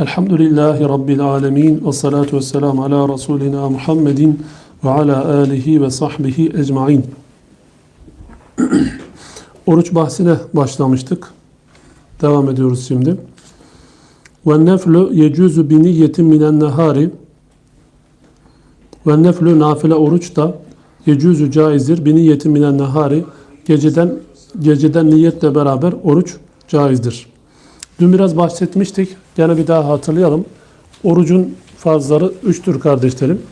Elhamdülillahi Rabbil alemin ve salatu ve selamu ala Resulina Muhammedin ve ala alihi ve sahbihi ecmain. Oruç bahsine başlamıştık. Devam ediyoruz şimdi. Ve neflu yecuzu bi niyetin minen nehari ve neflu nafile oruç da yecuzu caizdir bi niyetin minen nehari geceden geceden niyetle beraber oruç caizdir. Dün biraz bahsetmiştik. Gene bir daha hatırlayalım. Orucun farzları üçtür kardeşlerim.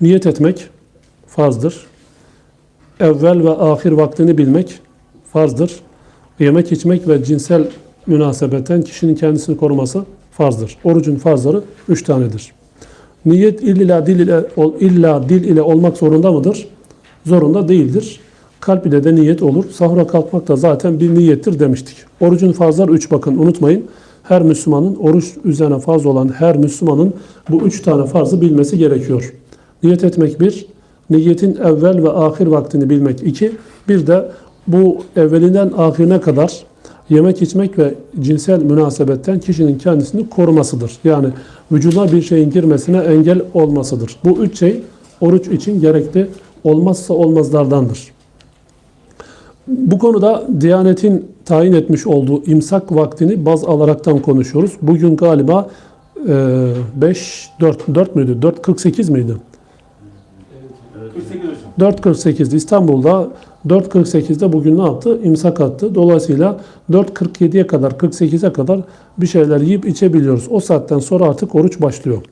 Niyet etmek farzdır. Evvel ve ahir vaktini bilmek farzdır. Yemek içmek ve cinsel münasebetten kişinin kendisini koruması farzdır. Orucun farzları üç tanedir. Niyet illa dil ile illa dil ile olmak zorunda mıdır? Zorunda değildir. Kalp ile de niyet olur. Sahura kalkmak da zaten bir niyettir demiştik. Orucun farzları üç bakın unutmayın. Her Müslümanın oruç üzerine farz olan her Müslümanın bu üç tane farzı bilmesi gerekiyor. Niyet etmek bir, niyetin evvel ve ahir vaktini bilmek iki, bir de bu evvelinden ahirine kadar yemek içmek ve cinsel münasebetten kişinin kendisini korumasıdır. Yani vücuduna bir şeyin girmesine engel olmasıdır. Bu üç şey oruç için gerekli olmazsa olmazlardandır. Bu konuda Diyanet'in tayin etmiş olduğu imsak vaktini baz alaraktan konuşuyoruz. Bugün galiba 5, 4, 4 müydü? 4.48 miydi? 4.48'de İstanbul'da 4.48'de bugün ne yaptı? İmsak attı. Dolayısıyla 4.47'ye kadar 48'e kadar bir şeyler yiyip içebiliyoruz. O saatten sonra artık oruç başlıyor.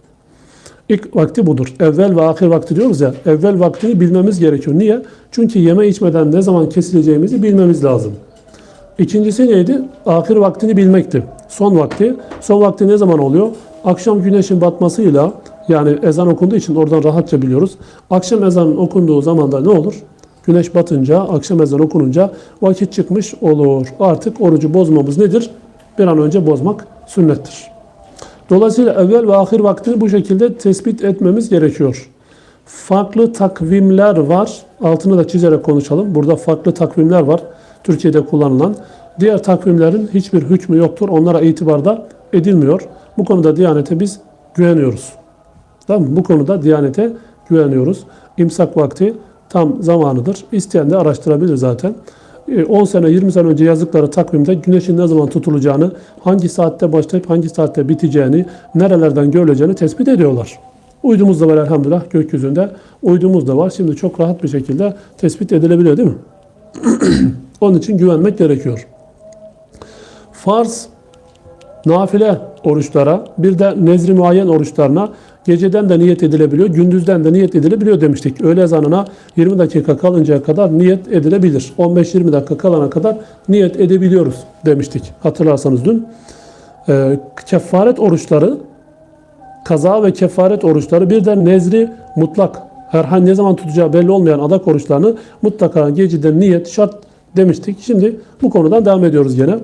İlk vakti budur. Evvel ve ahir vakti diyoruz ya. Evvel vaktini bilmemiz gerekiyor. Niye? Çünkü yeme içmeden ne zaman kesileceğimizi bilmemiz lazım. İkincisi neydi? Ahir vaktini bilmekti. Son vakti. Son vakti ne zaman oluyor? Akşam güneşin batmasıyla yani ezan okunduğu için oradan rahatça biliyoruz. Akşam ezanın okunduğu zaman da ne olur? Güneş batınca, akşam ezan okununca vakit çıkmış olur. Artık orucu bozmamız nedir? Bir an önce bozmak sünnettir. Dolayısıyla evvel ve ahir vaktini bu şekilde tespit etmemiz gerekiyor. Farklı takvimler var. Altını da çizerek konuşalım. Burada farklı takvimler var. Türkiye'de kullanılan. Diğer takvimlerin hiçbir hükmü yoktur. Onlara itibarda edilmiyor. Bu konuda Diyanet'e biz güveniyoruz. Tamam mı? Bu konuda Diyanet'e güveniyoruz. İmsak vakti tam zamanıdır. İsteyen de araştırabilir zaten. 10 sene 20 sene önce yazdıkları takvimde güneşin ne zaman tutulacağını, hangi saatte başlayıp hangi saatte biteceğini, nerelerden görüleceğini tespit ediyorlar. Uydumuz da var elhamdülillah gökyüzünde. Uydumuz da var. Şimdi çok rahat bir şekilde tespit edilebiliyor değil mi? Onun için güvenmek gerekiyor. Farz, nafile oruçlara, bir de nezri muayyen oruçlarına Geceden de niyet edilebiliyor, gündüzden de niyet edilebiliyor demiştik. Öğle ezanına 20 dakika kalıncaya kadar niyet edilebilir. 15-20 dakika kalana kadar niyet edebiliyoruz demiştik. Hatırlarsanız dün. E, kefaret oruçları, kaza ve kefaret oruçları bir de nezri mutlak. Herhangi ne zaman tutacağı belli olmayan adak oruçlarını mutlaka geceden niyet şart demiştik. Şimdi bu konudan devam ediyoruz gene.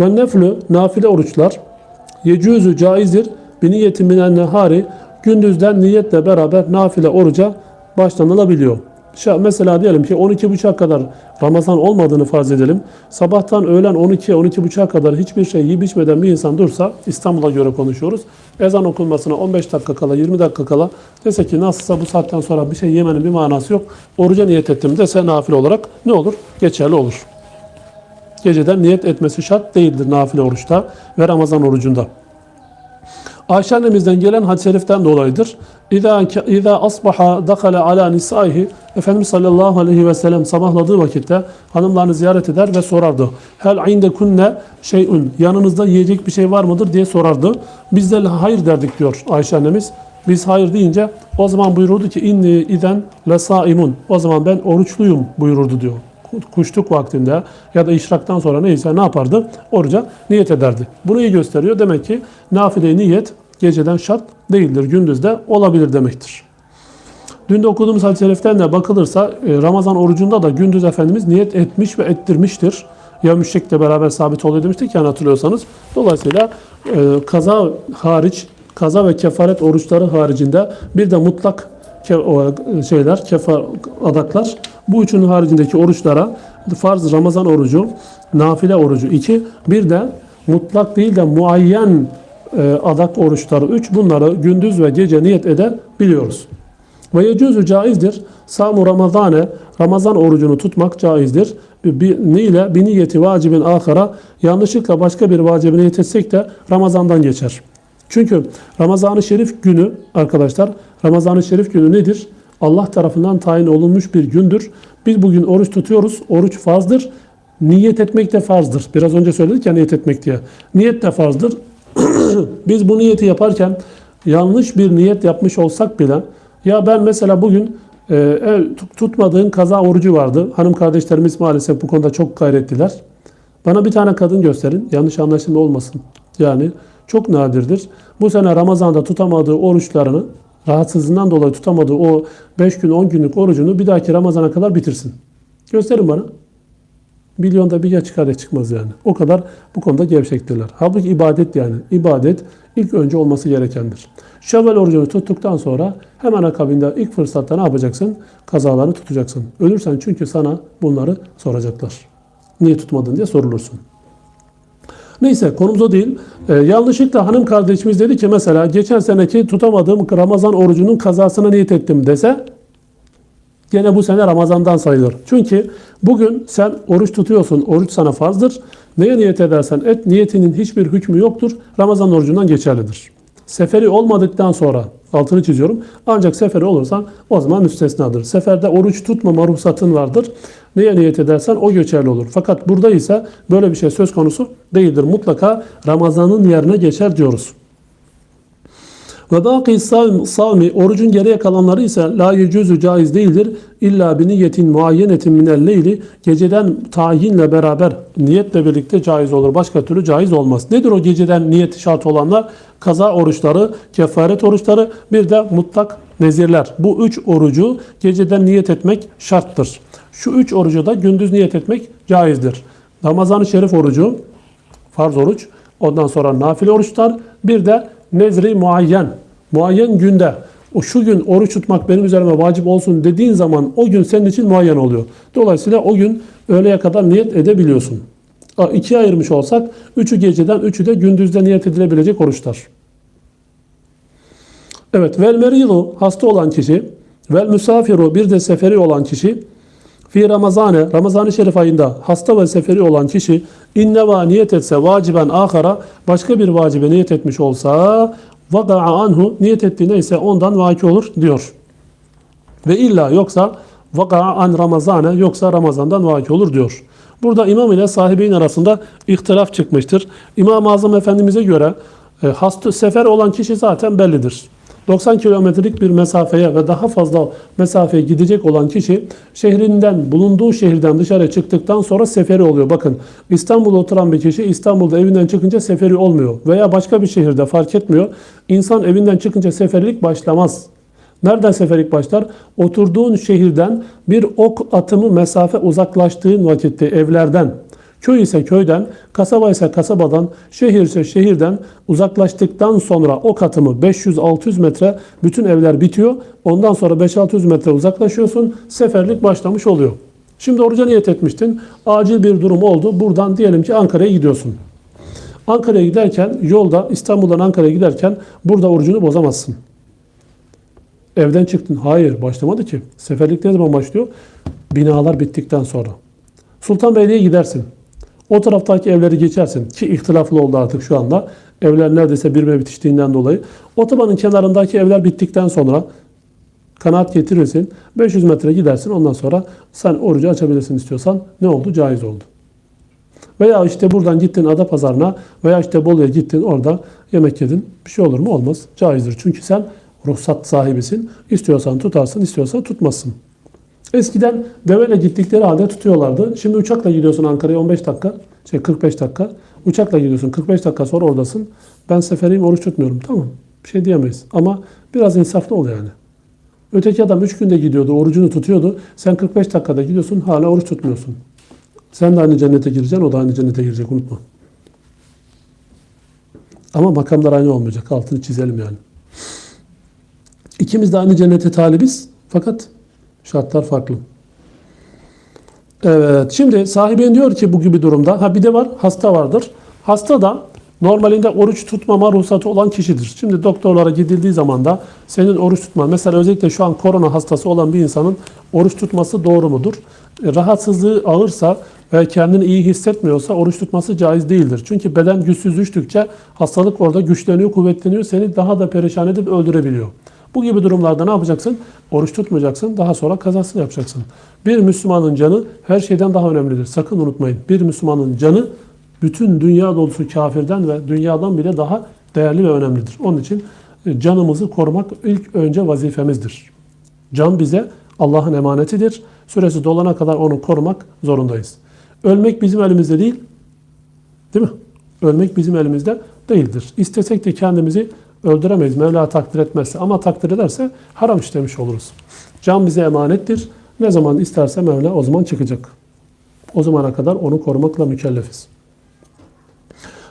Ve neflü, nafile oruçlar, yecüzü caizdir. Bir niyetin minen nehari gündüzden niyetle beraber nafile oruca başlanılabiliyor. Mesela diyelim ki 12.30'a kadar Ramazan olmadığını farz edelim. Sabahtan öğlen 12'ye 12.30'a kadar hiçbir şey yiyip içmeden bir insan dursa İstanbul'a göre konuşuyoruz. Ezan okunmasına 15 dakika kala 20 dakika kala dese ki nasılsa bu saatten sonra bir şey yemenin bir manası yok. Oruca niyet ettim dese nafile olarak ne olur? Geçerli olur. Geceden niyet etmesi şart değildir nafile oruçta ve Ramazan orucunda. Ayşe annemizden gelen hadis-i şeriften dolayıdır. İza iza asbaha dakala ala nisaihi Efendimiz sallallahu aleyhi ve sellem sabahladığı vakitte hanımlarını ziyaret eder ve sorardı. Hel inde kunne şeyun yanınızda yiyecek bir şey var mıdır diye sorardı. Biz de hayır derdik diyor Ayşe annemiz. Biz hayır deyince o zaman buyururdu ki inni iden la saimun. O zaman ben oruçluyum buyururdu diyor. Kuşluk vaktinde ya da işraktan sonra neyse ne yapardı? Oruca niyet ederdi. Bunu iyi gösteriyor. Demek ki nafile niyet geceden şart değildir. Gündüz de olabilir demektir. Dün de okuduğumuz hadis-i şeriften de bakılırsa e, Ramazan orucunda da gündüz Efendimiz niyet etmiş ve ettirmiştir. Ya müşrikle beraber sabit oluyor demiştik yani hatırlıyorsanız. Dolayısıyla e, kaza hariç, kaza ve kefaret oruçları haricinde bir de mutlak şeyler, kefa adaklar bu üçünün haricindeki oruçlara farz Ramazan orucu, nafile orucu iki, bir de mutlak değil de muayyen adak oruçları 3 bunları gündüz ve gece niyet edebiliyoruz. Ve yecuzu caizdir. Samu Ramazane, Ramazan orucunu tutmak caizdir. Ne ile? Bir niyeti vacibin ahara, yanlışlıkla başka bir vacibi niyet etsek de Ramazan'dan geçer. Çünkü Ramazan-ı Şerif günü arkadaşlar, Ramazan-ı Şerif günü nedir? Allah tarafından tayin olunmuş bir gündür. Biz bugün oruç tutuyoruz. Oruç farzdır. Niyet etmek de farzdır. Biraz önce söyledik ya niyet etmek diye. Niyet de farzdır. Biz bu niyeti yaparken yanlış bir niyet yapmış olsak bile ya ben mesela bugün e, ev tutmadığın kaza orucu vardı. Hanım kardeşlerimiz maalesef bu konuda çok gayretliler. Bana bir tane kadın gösterin. Yanlış anlaşılma olmasın. Yani çok nadirdir. Bu sene Ramazan'da tutamadığı oruçlarını rahatsızlığından dolayı tutamadığı o 5 gün 10 günlük orucunu bir dahaki Ramazan'a kadar bitirsin. Gösterin bana. Milyonda bir ya çıkar ya çıkmaz yani. O kadar bu konuda gevşektirler. Halbuki ibadet yani. ibadet ilk önce olması gerekendir. Şevval orucunu tuttuktan sonra hemen akabinde ilk fırsatta ne yapacaksın? Kazalarını tutacaksın. Ölürsen çünkü sana bunları soracaklar. Niye tutmadın diye sorulursun. Neyse konumuz o değil. Ee, yanlışlıkla hanım kardeşimiz dedi ki mesela geçen seneki tutamadığım Ramazan orucunun kazasına niyet ettim dese gene bu sene Ramazan'dan sayılır. Çünkü bugün sen oruç tutuyorsun. Oruç sana farzdır. Neye niyet edersen et niyetinin hiçbir hükmü yoktur. Ramazan orucundan geçerlidir. Seferi olmadıktan sonra altını çiziyorum. Ancak seferi olursan o zaman müstesnadır. Seferde oruç tutmama ruhsatın vardır. Neye niyet edersen o geçerli olur. Fakat burada ise böyle bir şey söz konusu değildir. Mutlaka Ramazan'ın yerine geçer diyoruz. Ve baki savmi orucun geriye kalanları ise la yecuzu caiz değildir. İlla bir niyetin muayyenetin minel leyli geceden tayinle beraber niyetle birlikte caiz olur. Başka türlü caiz olmaz. Nedir o geceden niyet şart olanlar? Kaza oruçları, kefaret oruçları bir de mutlak nezirler. Bu üç orucu geceden niyet etmek şarttır. Şu üç orucu da gündüz niyet etmek caizdir. Ramazan-ı Şerif orucu, farz oruç, ondan sonra nafile oruçlar, bir de nezri muayyen, muayyen günde o şu gün oruç tutmak benim üzerime vacip olsun dediğin zaman o gün senin için muayyen oluyor. Dolayısıyla o gün öğleye kadar niyet edebiliyorsun. İkiye ayırmış olsak üçü geceden üçü de gündüzde niyet edilebilecek oruçlar. Evet vel meridu hasta olan kişi vel müsafiru bir de seferi olan kişi fi Ramazane Ramazan-ı Şerif ayında hasta ve seferi olan kişi inneva niyet etse vaciben ahara başka bir vacibe niyet etmiş olsa vaka'a anhu niyet ettiği neyse ondan vaki olur diyor. Ve illa yoksa vaka'a an Ramazane yoksa Ramazan'dan vaki olur diyor. Burada imam ile sahibeyin arasında ihtilaf çıkmıştır. İmam-ı Azam Efendimiz'e göre e, hasta sefer olan kişi zaten bellidir. 90 kilometrelik bir mesafeye ve daha fazla mesafeye gidecek olan kişi şehrinden, bulunduğu şehirden dışarı çıktıktan sonra seferi oluyor. Bakın İstanbul'da oturan bir kişi İstanbul'da evinden çıkınca seferi olmuyor. Veya başka bir şehirde fark etmiyor. İnsan evinden çıkınca seferilik başlamaz. Nereden seferlik başlar? Oturduğun şehirden bir ok atımı mesafe uzaklaştığın vakitte evlerden, köy ise köyden, kasaba ise kasabadan, şehir ise şehirden uzaklaştıktan sonra ok atımı 500-600 metre bütün evler bitiyor. Ondan sonra 5-600 metre uzaklaşıyorsun. Seferlik başlamış oluyor. Şimdi oruca niyet etmiştin. Acil bir durum oldu. Buradan diyelim ki Ankara'ya gidiyorsun. Ankara'ya giderken yolda İstanbul'dan Ankara'ya giderken burada orucunu bozamazsın. Evden çıktın. Hayır başlamadı ki. Seferlik ne zaman başlıyor? Binalar bittikten sonra. Sultanbeyli'ye gidersin. O taraftaki evleri geçersin ki ihtilaflı oldu artık şu anda. Evler neredeyse birbirine bitiştiğinden dolayı. Otobanın kenarındaki evler bittikten sonra kanaat getirirsin. 500 metre gidersin. Ondan sonra sen orucu açabilirsin istiyorsan ne oldu? Caiz oldu. Veya işte buradan gittin ada pazarına veya işte Bolu'ya gittin orada yemek yedin. Bir şey olur mu? Olmaz. Caizdir. Çünkü sen ruhsat sahibisin. İstiyorsan tutarsın, istiyorsan tutmazsın. Eskiden deveyle gittikleri halde tutuyorlardı. Şimdi uçakla gidiyorsun Ankara'ya 15 dakika, şey 45 dakika. Uçakla gidiyorsun 45 dakika sonra oradasın. Ben seferiyim oruç tutmuyorum. Tamam bir şey diyemeyiz. Ama biraz insaflı ol yani. Öteki adam 3 günde gidiyordu, orucunu tutuyordu. Sen 45 dakikada gidiyorsun, hala oruç tutmuyorsun. Sen de aynı cennete gireceksin, o da aynı cennete girecek, unutma. Ama makamlar aynı olmayacak, altını çizelim yani. İkimiz de aynı cennete talibiz, fakat şartlar farklı. Evet, şimdi sahibin diyor ki bu gibi durumda, ha bir de var, hasta vardır. Hasta da normalinde oruç tutmama ruhsatı olan kişidir. Şimdi doktorlara gidildiği zaman da senin oruç tutman, mesela özellikle şu an korona hastası olan bir insanın oruç tutması doğru mudur? E, Rahatsızlığı ağırsa ve kendini iyi hissetmiyorsa oruç tutması caiz değildir. Çünkü beden güçsüz düştükçe hastalık orada güçleniyor, kuvvetleniyor, seni daha da perişan edip öldürebiliyor. Bu gibi durumlarda ne yapacaksın? Oruç tutmayacaksın, daha sonra kazasını yapacaksın. Bir Müslümanın canı her şeyden daha önemlidir. Sakın unutmayın. Bir Müslümanın canı bütün dünya dolusu kafirden ve dünyadan bile daha değerli ve önemlidir. Onun için e, canımızı korumak ilk önce vazifemizdir. Can bize Allah'ın emanetidir. Süresi dolana kadar onu korumak zorundayız. Ölmek bizim elimizde değil. Değil mi? Ölmek bizim elimizde değildir. İstesek de kendimizi öldüremeyiz. Mevla takdir etmezse. Ama takdir ederse haram işlemiş oluruz. Can bize emanettir. Ne zaman isterse Mevla o zaman çıkacak. O zamana kadar onu korumakla mükellefiz.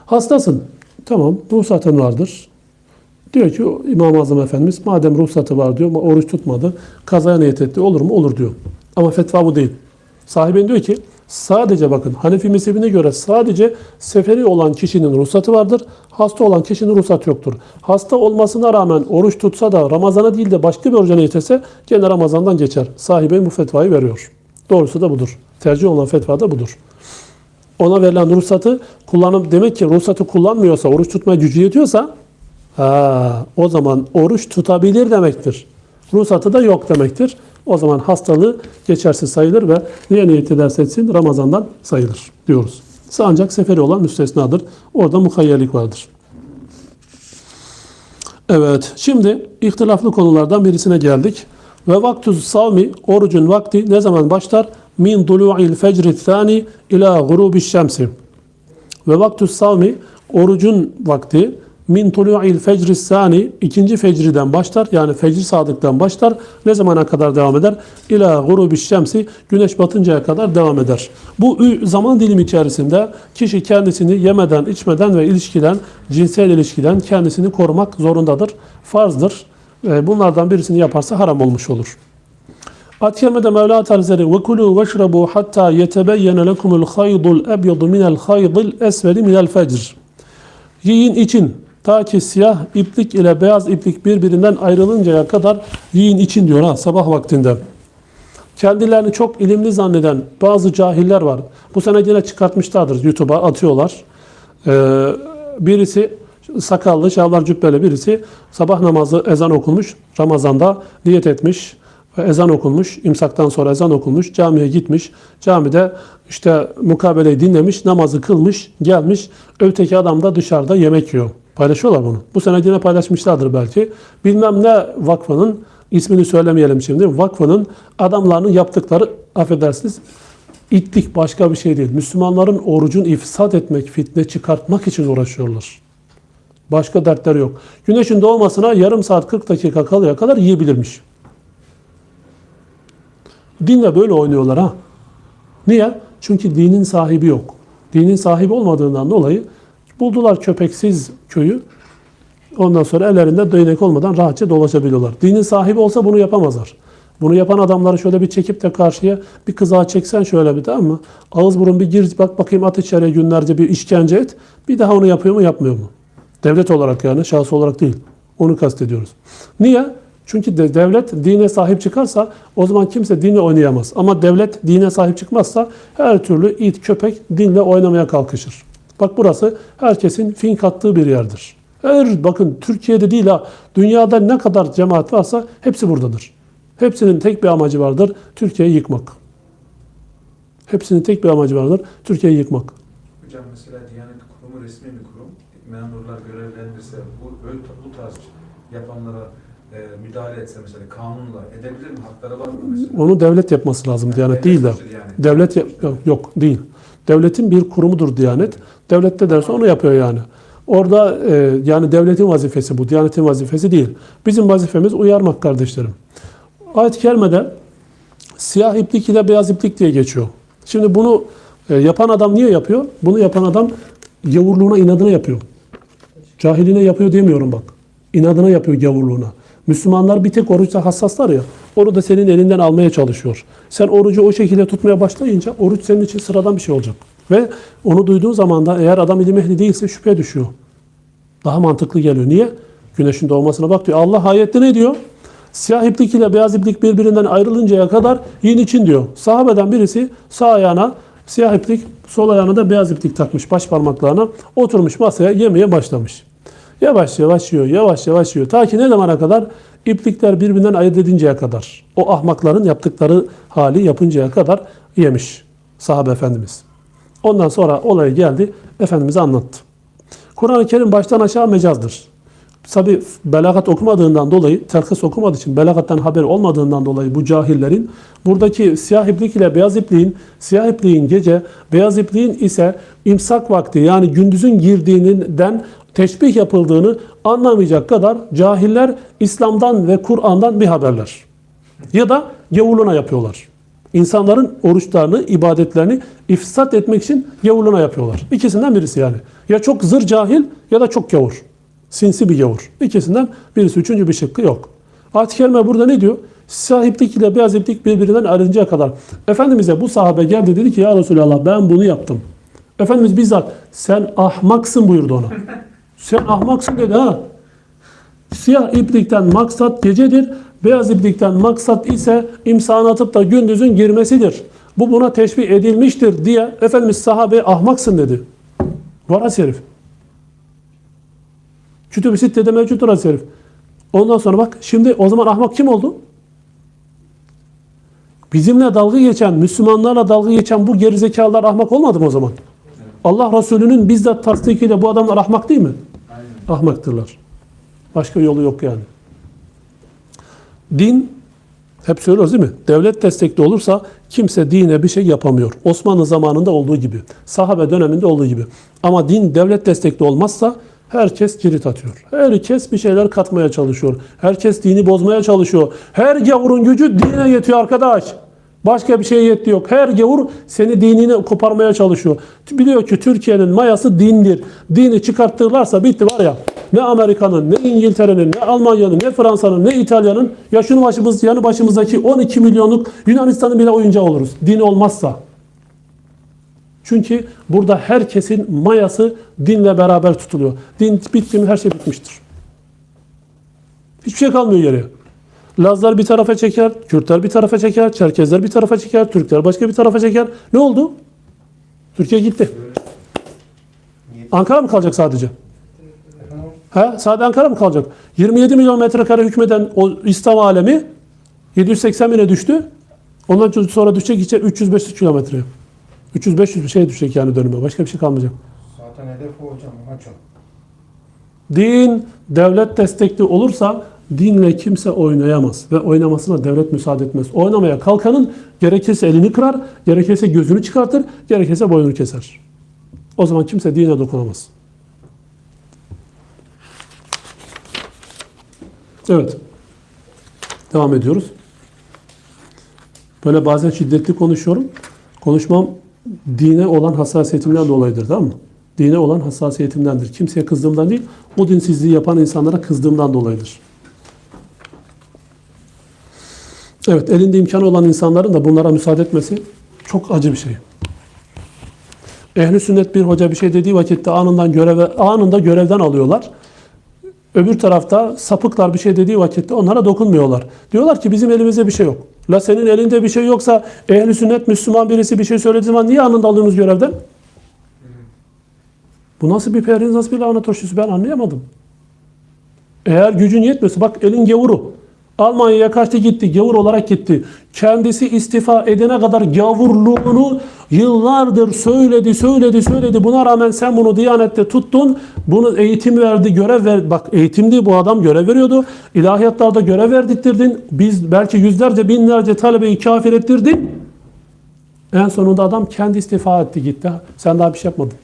Hastasın. Tamam ruhsatın vardır. Diyor ki İmam-ı Azam Efendimiz madem ruhsatı var diyor oruç tutmadı. Kazaya niyet etti. Olur mu? Olur diyor. Ama fetva bu değil. Sahibin diyor ki sadece bakın Hanefi mezhebine göre sadece seferi olan kişinin ruhsatı vardır. Hasta olan kişinin ruhsatı yoktur. Hasta olmasına rağmen oruç tutsa da Ramazan'a değil de başka bir oruca niyet etse gene Ramazan'dan geçer. Sahibin bu fetvayı veriyor. Doğrusu da budur. Tercih olan fetva da budur ona verilen ruhsatı kullanıp demek ki ruhsatı kullanmıyorsa, oruç tutmaya gücü yetiyorsa ha, o zaman oruç tutabilir demektir. Ruhsatı da yok demektir. O zaman hastalığı geçersiz sayılır ve niye niyet ederse etsin Ramazan'dan sayılır diyoruz. Ancak seferi olan müstesnadır. Orada mukayyerlik vardır. Evet, şimdi ihtilaflı konulardan birisine geldik. Ve vaktuz savmi, orucun vakti ne zaman başlar? Min dulu'il fecri thani ila gurubi şemsi. Ve vaktuz savmi, orucun vakti min tulu'il fecri sani, ikinci fecriden başlar. Yani fecri sadıktan başlar. Ne zamana kadar devam eder? İla gurubi şemsi, güneş batıncaya kadar devam eder. Bu zaman dilimi içerisinde kişi kendisini yemeden, içmeden ve ilişkiden, cinsel ilişkiden kendisini korumak zorundadır. Farzdır. Bunlardan birisini yaparsa haram olmuş olur. Ayet-i Kerime'de Mevla Terzeri ve kulu veşrabu hatta yetebeyyene lekumul haydul ebyadu minel haydil esveri minel fecr. Yiyin için ta ki siyah iplik ile beyaz iplik birbirinden ayrılıncaya kadar yiyin için diyor ha sabah vaktinde. Kendilerini çok ilimli zanneden bazı cahiller var. Bu sene yine çıkartmışlardır YouTube'a atıyorlar. Ee, birisi sakallı, şalvar cübbeli birisi sabah namazı ezan okunmuş. Ramazan'da niyet etmiş ve ezan okunmuş. imsaktan sonra ezan okunmuş. Camiye gitmiş. Camide işte mukabeleyi dinlemiş, namazı kılmış, gelmiş. Öteki adam da dışarıda yemek yiyor. Paylaşıyorlar bunu. Bu sene yine paylaşmışlardır belki. Bilmem ne vakfının ismini söylemeyelim şimdi. Vakfının adamlarının yaptıkları affedersiniz itlik başka bir şey değil. Müslümanların orucun ifsad etmek, fitne çıkartmak için uğraşıyorlar. Başka dertleri yok. Güneşin doğmasına yarım saat 40 dakika kalıyor kadar yiyebilirmiş. Dinle böyle oynuyorlar ha. Niye? Çünkü dinin sahibi yok. Dinin sahibi olmadığından dolayı buldular köpeksiz köyü. Ondan sonra ellerinde değnek olmadan rahatça dolaşabiliyorlar. Dinin sahibi olsa bunu yapamazlar. Bunu yapan adamları şöyle bir çekip de karşıya bir kızağa çeksen şöyle bir tamam mı? Ağız burun bir gir bak bakayım at içeriye günlerce bir işkence et. Bir daha onu yapıyor mu yapmıyor mu? Devlet olarak yani şahıs olarak değil. Onu kastediyoruz. Niye? Çünkü de devlet dine sahip çıkarsa o zaman kimse dinle oynayamaz. Ama devlet dine sahip çıkmazsa her türlü it köpek dinle oynamaya kalkışır. Bak burası herkesin fink attığı bir yerdir. Her bakın Türkiye'de değil ha dünyada ne kadar cemaat varsa hepsi buradadır. Hepsinin tek bir amacı vardır. Türkiye'yi yıkmak. Hepsinin tek bir amacı vardır. Türkiye'yi yıkmak. Hocam mesela Diyanet Kurumu resmi bir kurum. Memurlar görevlendirse bu, bu tarz yapanlara e, müdahale etse mesela kanunla edebilir mi? Hakları var mı mesela? Onu devlet yapması lazım. Diyanet değil de. Yani. Devlet yap- yok değil. Devletin bir kurumudur Diyanet. Devlet de derse onu yapıyor yani. Orada e, yani devletin vazifesi bu. Diyanetin vazifesi değil. Bizim vazifemiz uyarmak kardeşlerim. Ayet-i Kerime'de siyah iplik ile beyaz iplik diye geçiyor. Şimdi bunu e, yapan adam niye yapıyor? Bunu yapan adam gavurluğuna, inadına yapıyor. Cahiline yapıyor demiyorum bak. İnadına yapıyor gavurluğuna. Müslümanlar bir tek oruçta hassaslar ya. Onu da senin elinden almaya çalışıyor. Sen orucu o şekilde tutmaya başlayınca oruç senin için sıradan bir şey olacak. Ve onu duyduğu zaman da eğer adam ilim ehli değilse şüphe düşüyor. Daha mantıklı geliyor. Niye? Güneşin doğmasına bak diyor. Allah ayette ne diyor? Siyah iplik ile beyaz iplik birbirinden ayrılıncaya kadar yiyin için diyor. Sahabeden birisi sağ ayağına siyah iplik, sol ayağına da beyaz iplik takmış baş parmaklarına. Oturmuş masaya yemeye başlamış. Yavaş yavaş yiyor, yavaş yavaş yiyor. Ta ki ne zamana kadar? İplikler birbirinden ayırt edinceye kadar. O ahmakların yaptıkları hali yapıncaya kadar yemiş sahabe efendimiz. Ondan sonra olay geldi, Efendimiz'e anlattı. Kur'an-ı Kerim baştan aşağı mecazdır. Tabi belagat okumadığından dolayı, terkis okumadığı için, belagattan haberi olmadığından dolayı bu cahillerin buradaki siyah iplik ile beyaz ipliğin, siyah ipliğin gece, beyaz ipliğin ise imsak vakti yani gündüzün girdiğinden teşbih yapıldığını anlamayacak kadar cahiller İslam'dan ve Kur'an'dan bir haberler. Ya da gavurluğuna yapıyorlar. İnsanların oruçlarını, ibadetlerini ifsat etmek için gavurluğuna yapıyorlar. İkisinden birisi yani. Ya çok zır cahil ya da çok gavur. Sinsi bir gavur. İkisinden birisi. Üçüncü bir şıkkı yok. Ayet-i Kerime burada ne diyor? Sahiplik ile beyaz iplik birbirinden ayrıncaya kadar. Efendimiz'e bu sahabe geldi dedi ki ya Resulallah ben bunu yaptım. Efendimiz bizzat sen ahmaksın buyurdu ona. Sen ahmaksın dedi ha. Siyah iplikten maksat gecedir. Beyaz iplikten maksat ise imsana atıp da gündüzün girmesidir. Bu buna teşbih edilmiştir diye Efendimiz sahabe ahmaksın dedi. Var hadis-i şerif. Kütüb-i Sitte'de mevcuttur hadis-i şerif. Ondan sonra bak şimdi o zaman ahmak kim oldu? Bizimle dalga geçen, Müslümanlarla dalga geçen bu gerizekalılar ahmak olmadı mı o zaman? Allah Resulü'nün bizzat tasdikiyle bu adamlar ahmak değil mi? Aynen. Ahmaktırlar. Başka yolu yok yani. Din, hep söylüyoruz değil mi? Devlet destekli olursa kimse dine bir şey yapamıyor. Osmanlı zamanında olduğu gibi. Sahabe döneminde olduğu gibi. Ama din devlet destekli olmazsa herkes kilit atıyor. Herkes bir şeyler katmaya çalışıyor. Herkes dini bozmaya çalışıyor. Her gavurun gücü dine yetiyor arkadaş. Başka bir şeye yetti yok. Her gavur seni dinini koparmaya çalışıyor. Biliyor ki Türkiye'nin mayası dindir. Dini çıkarttırlarsa bitti var ya. Ne Amerika'nın, ne İngiltere'nin, ne Almanya'nın, ne Fransa'nın, ne İtalya'nın ya şunu başımız, yanı başımızdaki 12 milyonluk Yunanistan'ın bile oyuncağı oluruz. Din olmazsa. Çünkü burada herkesin mayası dinle beraber tutuluyor. Din bitti mi her şey bitmiştir. Hiçbir şey kalmıyor geriye. Lazlar bir tarafa çeker, Kürtler bir tarafa çeker, Çerkezler bir tarafa çeker, Türkler başka bir tarafa çeker. Ne oldu? Türkiye gitti. Ankara mı kalacak sadece? He, sadece Ankara mı kalacak? 27 milyon metrekare hükmeden o İslam alemi 780 bine düştü. Ondan sonra düşecek içe 300-500 kilometre. 300-500 bir şey düşecek yani dönüme. Başka bir şey kalmayacak. Zaten hedef o hocam maç. Din devlet destekli olursa dinle kimse oynayamaz ve oynamasına devlet müsaade etmez. Oynamaya kalkanın gerekirse elini kırar, gerekirse gözünü çıkartır, gerekirse boynunu keser. O zaman kimse dine dokunamaz. Evet. Devam ediyoruz. Böyle bazen şiddetli konuşuyorum. Konuşmam dine olan hassasiyetimden dolayıdır tamam mı? Dine olan hassasiyetimdendir. Kimseye kızdığımdan değil, o dinsizliği yapan insanlara kızdığımdan dolayıdır. Evet, elinde imkanı olan insanların da bunlara müsaade etmesi çok acı bir şey. Ehli sünnet bir hoca bir şey dediği vakitte anından göreve anında görevden alıyorlar. Öbür tarafta sapıklar bir şey dediği vakitte onlara dokunmuyorlar. Diyorlar ki bizim elimizde bir şey yok. La senin elinde bir şey yoksa ehli sünnet Müslüman birisi bir şey söylediği zaman niye anında alıyorsunuz görevden? Bu nasıl bir periz, nasıl bir lanet hoşçusu ben anlayamadım. Eğer gücün yetmiyorsa bak elin gavuru. Almanya'ya kaçtı gitti, gavur olarak gitti. Kendisi istifa edene kadar gavurluğunu yıllardır söyledi, söyledi, söyledi. Buna rağmen sen bunu Diyanet'te tuttun. Bunu eğitim verdi, görev ver. Bak eğitimdi bu adam görev veriyordu. İlahiyatlarda görev verdirttirdin. Biz belki yüzlerce, binlerce talebeyi kafir ettirdin. En sonunda adam kendi istifa etti gitti. Sen daha bir şey yapmadın.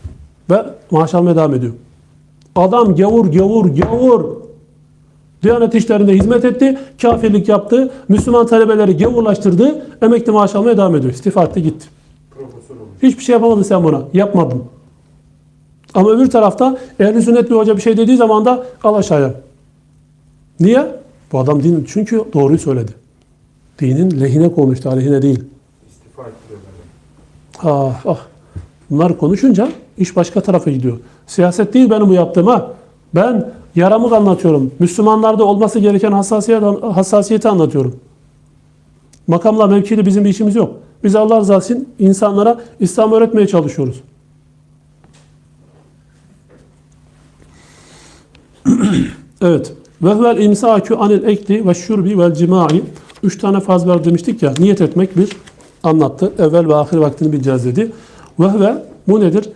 Ve maaş almaya devam ediyor. Adam gavur, gavur, gavur. Diyanet işlerinde hizmet etti, kafirlik yaptı, Müslüman talebeleri gavurlaştırdı, emekli maaş almaya devam ediyor. İstifa etti gitti. Hiçbir şey yapamadın sen buna. Yapmadın. Ama öbür tarafta ehli sünnet bir hoca bir şey dediği zaman da al aşağıya. Niye? Bu adam din çünkü doğruyu söyledi. Dinin lehine konuştu, aleyhine değil. İstifa ettiriyorlar. Ah, ah. Bunlar konuşunca iş başka tarafa gidiyor. Siyaset değil benim bu yaptığım ha. Ben yaramı anlatıyorum. Müslümanlarda olması gereken hassasiyet, hassasiyeti anlatıyorum. Makamla mevkiyle bizim bir işimiz yok. Biz Allah rızası için insanlara İslam öğretmeye çalışıyoruz. evet. Ve huvel imsakü anil ekli ve şurbi vel cimai. Üç tane faz var demiştik ya. Niyet etmek bir anlattı. Evvel ve ahir vaktini bileceğiz dedi. Ve huve bu nedir?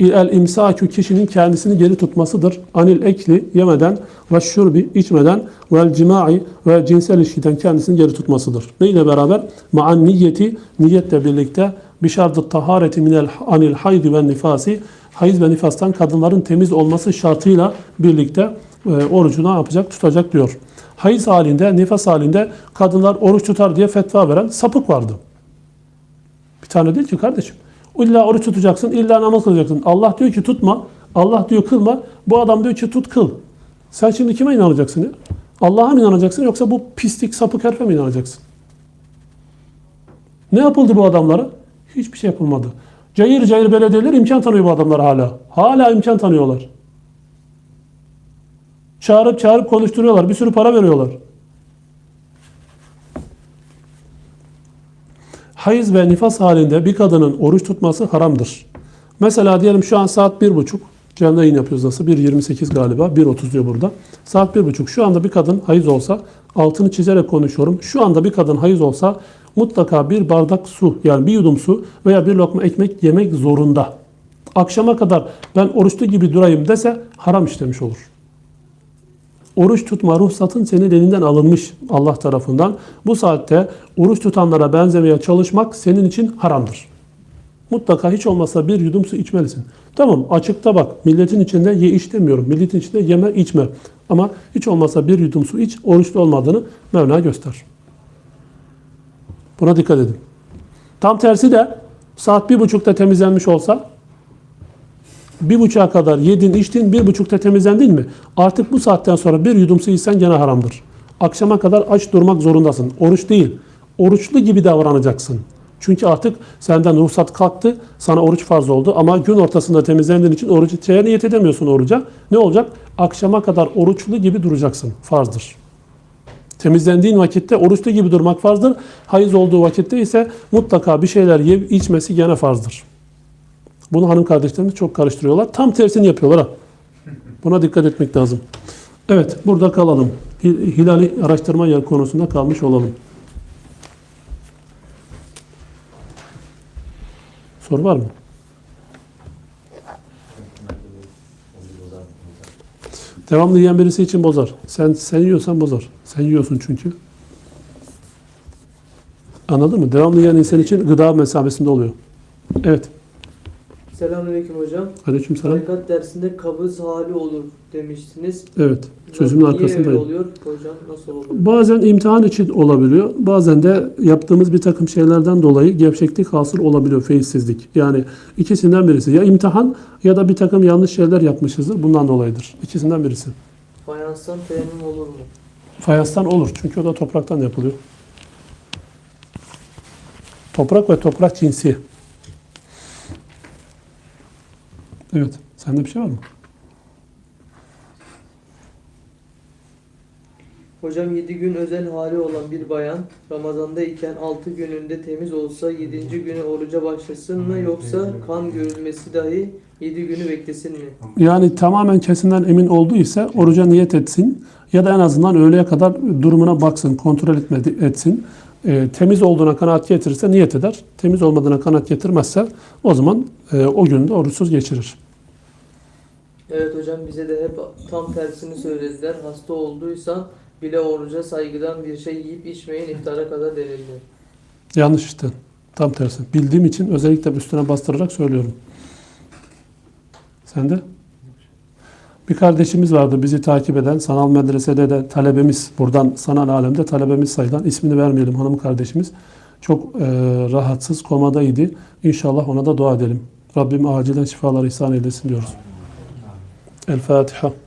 El imsakü kişinin kendisini geri tutmasıdır. Anil ekli yemeden ve şurbi içmeden ve cimai ve cinsel ilişkiden kendisini geri tutmasıdır. Ne ile beraber? Ma'an niyeti niyetle birlikte bir şartı tahareti minel anil haydi ve nifasi hayız ve nifastan kadınların temiz olması şartıyla birlikte e, orucu ne yapacak? Tutacak diyor. Hayız halinde, nifas halinde kadınlar oruç tutar diye fetva veren sapık vardı. Bir tane değil ki kardeşim. İlla oruç tutacaksın, illa namaz kılacaksın. Allah diyor ki tutma, Allah diyor kılma. Bu adam diyor ki tut kıl. Sen şimdi kime inanacaksın ya? Allah'a mı inanacaksın yoksa bu pislik sapık herife mi inanacaksın? Ne yapıldı bu adamlara? Hiçbir şey yapılmadı. Cayır cayır belediyeler imkan tanıyor bu adamlar hala. Hala imkan tanıyorlar. Çağırıp çağırıp konuşturuyorlar. Bir sürü para veriyorlar. Hayız ve nifas halinde bir kadının oruç tutması haramdır. Mesela diyelim şu an saat bir buçuk. Canlı yayın yapıyoruz nasıl? 1.28 galiba. 1.30 diyor burada. Saat bir buçuk. Şu anda bir kadın hayız olsa, altını çizerek konuşuyorum. Şu anda bir kadın hayız olsa mutlaka bir bardak su yani bir yudum su veya bir lokma ekmek yemek zorunda. Akşama kadar ben oruçlu gibi durayım dese haram işlemiş olur. Oruç tutma ruhsatın senin elinden alınmış Allah tarafından. Bu saatte oruç tutanlara benzemeye çalışmak senin için haramdır. Mutlaka hiç olmazsa bir yudum su içmelisin. Tamam açıkta bak milletin içinde ye iç demiyorum. Milletin içinde yeme içme. Ama hiç olmazsa bir yudum su iç oruçlu olmadığını Mevla göster. Buna dikkat edin. Tam tersi de saat bir buçukta temizlenmiş olsa bir buçuğa kadar yedin içtin bir buçukta temizlendin mi? Artık bu saatten sonra bir yudum su içsen gene haramdır. Akşama kadar aç durmak zorundasın. Oruç değil. Oruçlu gibi davranacaksın. Çünkü artık senden ruhsat kalktı. Sana oruç farz oldu. Ama gün ortasında temizlendiğin için oruç içmeye niyet edemiyorsun oruca. Ne olacak? Akşama kadar oruçlu gibi duracaksın. Farzdır. Temizlendiğin vakitte oruçlu gibi durmak farzdır. Hayız olduğu vakitte ise mutlaka bir şeyler yiyip içmesi gene farzdır. Bunu hanım kardeşlerimiz çok karıştırıyorlar. Tam tersini yapıyorlar ha. Buna dikkat etmek lazım. Evet, burada kalalım. Hil- Hilali araştırma yer konusunda kalmış olalım. Soru var mı? Devamlı yiyen birisi için bozar. Sen sen yiyorsan bozar. Sen yiyorsun çünkü. Anladın mı? Devamlı yiyen insan için gıda mesabesinde oluyor. Evet. Selamünaleyküm hocam. Aleykümselam. Tarikat dersinde kabız hali olur demiştiniz. Evet. Sözümün Niye arkasındayım. oluyor hocam? Nasıl oluyor? Bazen imtihan için olabiliyor. Bazen de yaptığımız bir takım şeylerden dolayı gevşeklik hasıl olabiliyor, feyizsizlik. Yani ikisinden birisi. Ya imtihan ya da bir takım yanlış şeyler yapmışızdır. Bundan dolayıdır. İkisinden birisi. Fayanstan teyemmüm olur mu? Fayanstan olur. Çünkü o da topraktan yapılıyor. Toprak ve toprak cinsi. Evet. Sende bir şey var mı? Hocam 7 gün özel hali olan bir bayan Ramazan'da iken 6 gününde temiz olsa 7. günü oruca başlasın mı yoksa kan görülmesi dahi 7 günü beklesin mi? Yani tamamen kesinden emin olduğu ise oruca niyet etsin ya da en azından öğleye kadar durumuna baksın, kontrol etme, etsin. E, temiz olduğuna kanaat getirirse niyet eder. Temiz olmadığına kanaat getirmezse o zaman e, o günü de oruçsuz geçirir. Evet hocam bize de hep tam tersini söylediler. Hasta olduysan bile oruca saygıdan bir şey yiyip içmeyin iftara kadar denildi. Yanlış işte. Tam tersi. Bildiğim için özellikle üstüne bastırarak söylüyorum. Sen de? Bir kardeşimiz vardı bizi takip eden, sanal medresede de talebemiz, buradan sanal alemde talebemiz sayılan, ismini vermeyelim hanım kardeşimiz. Çok e, rahatsız, komadaydı. İnşallah ona da dua edelim. Rabbim acilen şifalar ihsan eylesin diyoruz. El Fatiha.